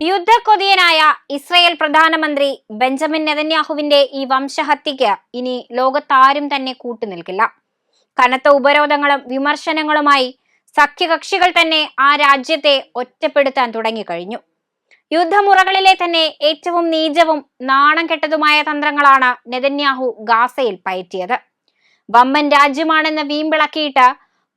യുദ്ധക്കൊതിയനായ Israel പ്രധാനമന്ത്രി Benjamin നെതന്യാഹുവിന്റെ ഈ വംശഹത്യക്ക് ഇനി ലോകത്താരും തന്നെ കൂട്ടുനിൽക്കില്ല. കനത്ത ഉപരോധങ്ങളും വിമർശനങ്ങളുമായി സഖ്യകക്ഷികൾ തന്നെ ആ രാജ്യത്തെ ഒറ്റപ്പെടുത്താൻ തുടങ്ങിക്കഴിഞ്ഞു. യുദ്ധമുറകളിലെ തന്നെ ഏറ്റവും നീചവും നാണം കെട്ടതുമായ തന്ത്രങ്ങളാണ് നെതന്യാഹു ഗാസയിൽ പയറ്റിയത്. വമ്പൻ രാജ്യമാണെന്ന് വീമ്പിളക്കിയിട്ട്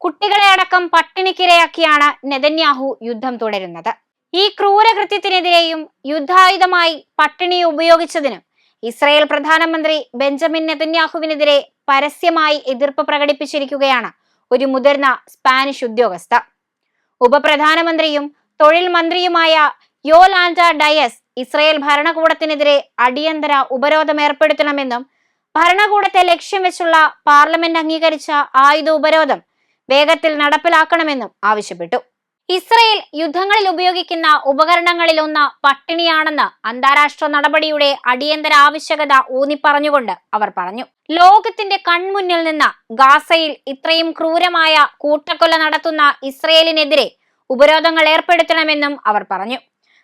കുട്ടികളെ അടക്കം പട്ടിണിക്കിരയാക്കിയാണ് നെതന്യാഹു യുദ്ധം തുടരുന്നത്. ഈ ക്രൂരകൃത്യത്തിനെതിരെയും യുദ്ധായുധമായി പട്ടിണി ഉപയോഗിച്ചതിനും ഇസ്രായേൽ പ്രധാനമന്ത്രി ബെഞ്ചമിൻ നെതന്യാഹുവിനെതിരെ പരസ്യമായി എതിർപ്പ് പ്രകടിപ്പിച്ചിരിക്കുകയാണ് ഒരു മുതിർന്ന സ്പാനിഷ് ഉദ്യോഗസ്ഥ. ഉപപ്രധാനമന്ത്രിയും തൊഴിൽ മന്ത്രിയുമായ യോലാൻഡ ഡയസ് ഇസ്രായേൽ ഭരണകൂടത്തിനെതിരെ അടിയന്തര ഉപരോധം ഏർപ്പെടുത്തണമെന്നും ഭരണകൂടത്തെ ലക്ഷ്യം വെച്ചുള്ള പാർലമെന്റ് അംഗീകരിച്ച ആയുധ ഉപരോധം വേഗത്തിൽ നടപ്പിലാക്കണമെന്നും ആവശ്യപ്പെട്ടു. ഇസ്രയേൽ യുദ്ധങ്ങളിൽ ഉപയോഗിക്കുന്ന ഉപകരണങ്ങളിൽ ഒന്ന് പട്ടിണിയാണെന്ന് അന്താരാഷ്ട്ര നടപടിയുടെ അടിയന്തര ആവശ്യകത ഊന്നിപ്പറഞ്ഞുകൊണ്ട് അവർ പറഞ്ഞു. ലോകത്തിന്റെ കൺമുന്നിൽ നിന്ന് ഗാസയിൽ ഇത്രയും ക്രൂരമായ കൂട്ടക്കൊല നടത്തുന്ന ഇസ്രയേലിനെതിരെ ഉപരോധങ്ങൾ ഏർപ്പെടുത്തണമെന്നും അവർ പറഞ്ഞു.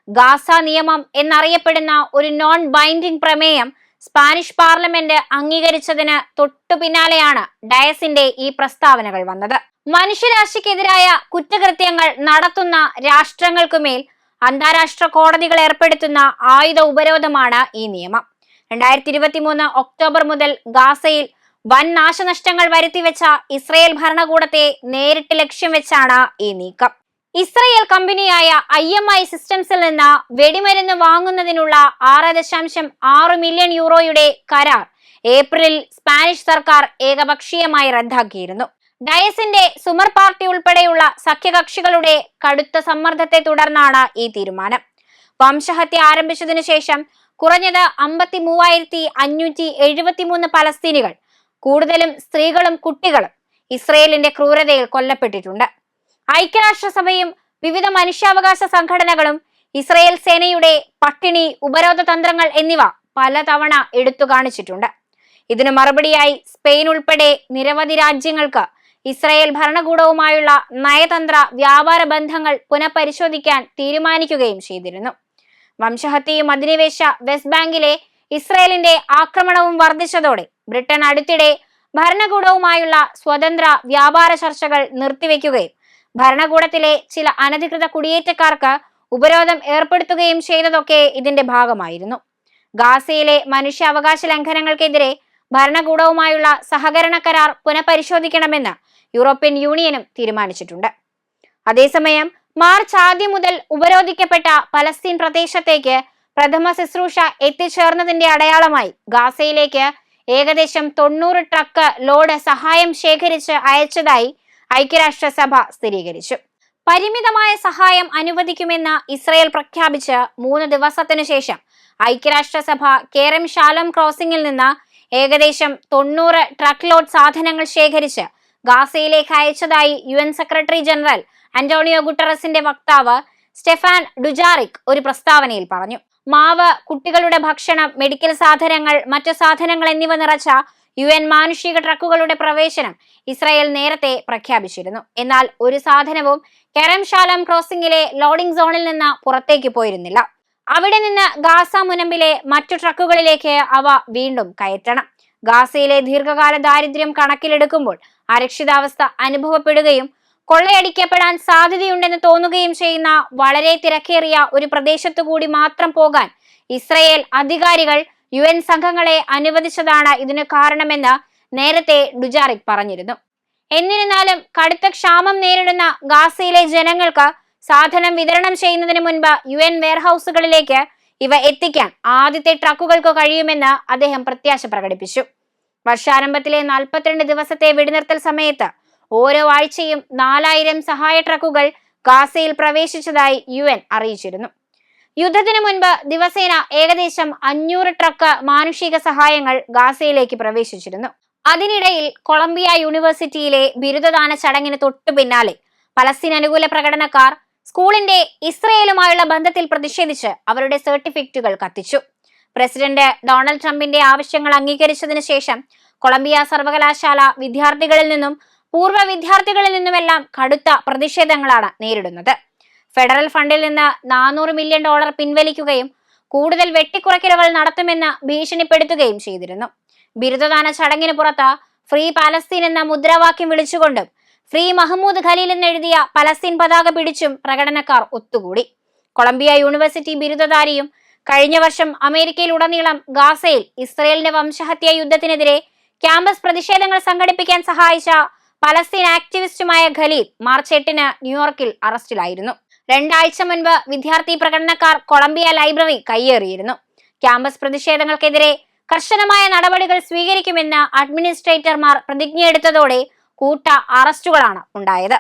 ഗാസ നിയമം എന്നറിയപ്പെടുന്ന ഒരു നോൺ ബൈൻഡിംഗ് പ്രമേയം സ്പാനിഷ് പാർലമെന്റ് അംഗീകരിച്ചതിന് തൊട്ടു പിന്നാലെയാണ് ഡയസിന്റെ ഈ പ്രസ്താവനകൾ വന്നത്. മനുഷ്യരാശിക്കെതിരായ കുറ്റകൃത്യങ്ങൾ നടത്തുന്ന രാഷ്ട്രങ്ങൾക്കുമേൽ അന്താരാഷ്ട്ര കോടതികൾ ഏർപ്പെടുത്തുന്ന ആയുധ ഉപരോധമാണ് ഈ നിയമം. രണ്ടായിരത്തി ഇരുപത്തി മൂന്ന് ഒക്ടോബർ മുതൽ ഗാസയിൽ വൻ നാശനഷ്ടങ്ങൾ വരുത്തിവെച്ച ഇസ്രയേൽ ഭരണകൂടത്തെ നേരിട്ട് ലക്ഷ്യം വെച്ചാണ് ഈ നീക്കം. ഇസ്രയേൽ കമ്പനിയായ ഐ എം ഐ സിസ്റ്റംസിൽ നിന്ന് വെടിമരുന്ന് വാങ്ങുന്നതിനുള്ള ആറ് ദശാംശം ആറ് മില്യൺ യൂറോയുടെ കരാർ ഏപ്രിലിൽ സ്പാനിഷ് സർക്കാർ ഏകപക്ഷീയമായി റദ്ദാക്കിയിരുന്നു. ഡയസിന്റെ സുമർ പാർട്ടി ഉൾപ്പെടെയുള്ള സഖ്യകക്ഷികളുടെ കടുത്ത സമ്മർദ്ദത്തെ തുടർന്നാണ് ഈ തീരുമാനം. വംശഹത്യ ആരംഭിച്ചതിനു ശേഷം കുറഞ്ഞത് അമ്പത്തി മൂവായിരത്തി അഞ്ഞൂറ്റി എഴുപത്തി മൂന്ന് പലസ്തീനികൾ കൂടുതലും സ്ത്രീകളും കുട്ടികളും ഇസ്രയേലിന്റെ ക്രൂരതയിൽ കൊല്ലപ്പെട്ടിട്ടുണ്ട്. ഐക്യരാഷ്ട്രസഭയും വിവിധ മനുഷ്യാവകാശ സംഘടനകളും ഇസ്രയേൽ സേനയുടെ പട്ടിണി ഉപരോധ തന്ത്രങ്ങൾ എന്നിവ പലതവണ എടുത്തു കാണിച്ചിട്ടുണ്ട്. ഇതിനു മറുപടിയായി സ്പെയിൻ ഉൾപ്പെടെ നിരവധി രാജ്യങ്ങൾക്ക് ഇസ്രയേൽ ഭരണകൂടവുമായുള്ള നയതന്ത്ര വ്യാപാര ബന്ധങ്ങൾ പുനഃപരിശോധിക്കാൻ തീരുമാനിക്കുകയും ചെയ്തിരുന്നു. വംശഹത്യയും അധിനിവേശ വെസ്റ്റ് ബാങ്കിലെ ഇസ്രയേലിന്റെ ആക്രമണവും വർദ്ധിച്ചതോടെ ബ്രിട്ടൻ അടുത്തിടെ ഭരണകൂടവുമായുള്ള സ്വതന്ത്ര വ്യാപാര ചർച്ചകൾ നിർത്തിവെക്കുകയും ഭരണകൂടത്തിലെ ചില അനധികൃത കുടിയേറ്റക്കാർക്ക് ഉപരോധം ഏർപ്പെടുത്തുകയും ചെയ്തതൊക്കെ ഇതിന്റെ ഭാഗമായിരുന്നു. ഗാസയിലെ മനുഷ്യാവകാശ ലംഘനങ്ങൾക്കെതിരെ ഭരണകൂടവുമായുള്ള സഹകരണ കരാർ പുനഃപരിശോധിക്കണമെന്ന് യൂറോപ്യൻ യൂണിയനും തീരുമാനിച്ചിട്ടുണ്ട്. അതേസമയം മാർച്ച് ആദ്യം മുതൽ ഉപരോധിക്കപ്പെട്ട പലസ്തീൻ പ്രദേശത്തേക്ക് പ്രഥമ ശുശ്രൂഷ എത്തിച്ചേർന്നതിന്റെ അടയാളമായി ഗാസയിലേക്ക് ഏകദേശം തൊണ്ണൂറ് ട്രക്ക് ലോഡ് സഹായം ശേഖരിച്ച് അയച്ചതായി ഐക്യരാഷ്ട്രസഭ സ്ഥിരീകരിച്ചു. പരിമിതമായ സഹായം അനുവദിക്കുമെന്ന് ഇസ്രയേൽ പ്രഖ്യാപിച്ച് മൂന്ന് ദിവസത്തിനു ശേഷം ഐക്യരാഷ്ട്രസഭ കേരം ഷാലം ക്രോസിംഗിൽ നിന്ന് ഏകദേശം തൊണ്ണൂറ് ട്രക്ക് ലോഡ് സാധനങ്ങൾ ശേഖരിച്ച് ഗാസയിലേക്ക് അയച്ചതായി U N secretary general Antonio ഗുട്ടറസിന്റെ വക്താവ് സ്റ്റെഫാൻ ഡുജാറിക് ഒരു പ്രസ്താവനയിൽ പറഞ്ഞു. മാവ് കുട്ടികളുടെ ഭക്ഷണം മെഡിക്കൽ സാധനങ്ങൾ മറ്റു സാധനങ്ങൾ എന്നിവ നിറച്ച യു എൻ മാനുഷിക ട്രക്കുകളുടെ പ്രവേശനം ഇസ്രായേൽ നേരത്തെ പ്രഖ്യാപിച്ചിരുന്നു. എന്നാൽ ഒരു സാധനവും കെറം ഷാലം ക്രോസിംഗിലെ ലോഡിംഗ് സോണിൽ നിന്ന് പുറത്തേക്ക് പോയിരുന്നില്ല. അവിടെ നിന്ന് ഗാസ മുനമ്പിലെ മറ്റു ട്രക്കുകളിലേക്ക് അവ വീണ്ടും കയറ്റണം. ഗാസയിലെ ദീർഘകാല ദാരിദ്ര്യം കണക്കിലെടുക്കുമ്പോൾ അരക്ഷിതാവസ്ഥ അനുഭവപ്പെടുകയും കൊള്ളയടിക്കപ്പെടാൻ സാധ്യതയുണ്ടെന്ന് തോന്നുകയും ചെയ്യുന്ന വളരെ തിരക്കേറിയ ഒരു പ്രദേശത്തു കൂടി മാത്രം പോകാൻ ഇസ്രയേൽ അധികാരികൾ യു എൻ സംഘങ്ങളെ അനുവദിച്ചതാണ് ഇതിന് കാരണമെന്ന് നേരത്തെ ഡുജാറിക് പറഞ്ഞിരുന്നു. എന്നിരുന്നാലും കടുത്ത ക്ഷാമം നേരിടുന്ന ഗാസയിലെ ജനങ്ങൾക്ക് സാധനം വിതരണം ചെയ്യുന്നതിന് മുൻപ് യു എൻ വെയർഹൌസുകളിലേക്ക് ഇവ എത്തിക്കാൻ ആദ്യത്തെ ട്രക്കുകൾക്ക് കഴിയുമെന്ന് അദ്ദേഹം പ്രത്യാശ പ്രകടിപ്പിച്ചു. വർഷാരംഭത്തിലെ നാൽപ്പത്തിരണ്ട് ദിവസത്തെ വെടിനിർത്തൽ സമയത്ത് ഓരോ ആഴ്ചയും നാലായിരം സഹായ ട്രക്കുകൾ ഗാസയിൽ പ്രവേശിച്ചതായി യു എൻ അറിയിച്ചിരുന്നു. യുദ്ധത്തിന് മുൻപ് ദിവസേന ഏകദേശം അഞ്ഞൂറ് ട്രക്ക് മാനുഷിക സഹായങ്ങൾ ഗാസയിലേക്ക് പ്രവേശിച്ചിരുന്നു. അതിനിടയിൽ കൊളംബിയ യൂണിവേഴ്സിറ്റിയിലെ ബിരുദദാന ചടങ്ങിന് തൊട്ടു പിന്നാലെ പലസ്തീൻ അനുകൂല പ്രകടനക്കാർ സ്കൂളിന്റെ ഇസ്രയേലുമായുള്ള ബന്ധത്തിൽ പ്രതിഷേധിച്ച് അവരുടെ സർട്ടിഫിക്കറ്റുകൾ കത്തിച്ചു. പ്രസിഡന്റ് ഡൊണാൾഡ് ട്രംപിന്റെ ആവശ്യങ്ങൾ അംഗീകരിച്ചതിനു ശേഷം കൊളംബിയ സർവകലാശാല വിദ്യാർത്ഥികളിൽ നിന്നും പൂർവ വിദ്യാർത്ഥികളിൽ നിന്നുമെല്ലാം കടുത്ത പ്രതിഷേധങ്ങളാണ് നേരിടുന്നത്. ഫെഡറൽ ഫണ്ടിൽ നിന്ന് നാനൂറ് മില്യൺ ഡോളർ പിൻവലിക്കുകയും കൂടുതൽ വെട്ടിക്കുറയ്ക്കലുകൾ നടത്തുമെന്ന് ഭീഷണിപ്പെടുത്തുകയും ചെയ്തിരുന്നു. ബിരുദദാന ചടങ്ങിന് പുറത്ത് ഫ്രീ പാലസ്തീൻ എന്ന മുദ്രാവാക്യം വിളിച്ചുകൊണ്ടും ഫ്രീ മഹമ്മൂദ് ഖലീൽ എന്നെഴുതിയ പലസ്തീൻ പതാക പിടിച്ചും പ്രകടനക്കാർ ഒത്തുകൂടി. കൊളംബിയ യൂണിവേഴ്സിറ്റി ബിരുദധാരിയും കഴിഞ്ഞ വർഷം അമേരിക്കയിൽ അമേരിക്കയിലുടനീളം ഗാസയിൽ ഇസ്രയേലിന്റെ വംശഹത്യ യുദ്ധത്തിനെതിരെ ക്യാമ്പസ് പ്രതിഷേധങ്ങൾ സംഘടിപ്പിക്കാൻ സഹായിച്ച പലസ്തീൻ ആക്ടിവിസ്റ്റുമായ ഖലീൽ മാർച്ച് എട്ടിന് ന്യൂയോർക്കിൽ അറസ്റ്റിലായിരുന്നു. രണ്ടാഴ്ച മുൻപ് വിദ്യാർത്ഥി പ്രകടനക്കാർ കൊളംബിയ ലൈബ്രറി കയ്യേറിയിരുന്നു. ക്യാമ്പസ് പ്രതിഷേധങ്ങൾക്കെതിരെ കർശനമായ നടപടികൾ സ്വീകരിക്കുമെന്ന് അഡ്മിനിസ്ട്രേറ്റർമാർ പ്രതിജ്ഞയെടുത്തതോടെ കൂട്ട അറസ്റ്റുകളാണ് ഉണ്ടായത്.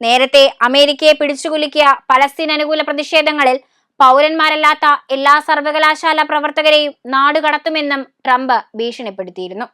നേരത്തെ അമേരിക്കയെ പിടിച്ചുകുലുക്കിയ പലസ്തീൻ അനുകൂല പ്രതിഷേധങ്ങളിൽ പൗരന്മാരല്ലാത്ത എല്ലാ സർവകലാശാല പ്രവർത്തകരെയും നാടുകടത്തുമെന്നും ട്രംപ് ഭീഷണിപ്പെടുത്തിയിരുന്നു.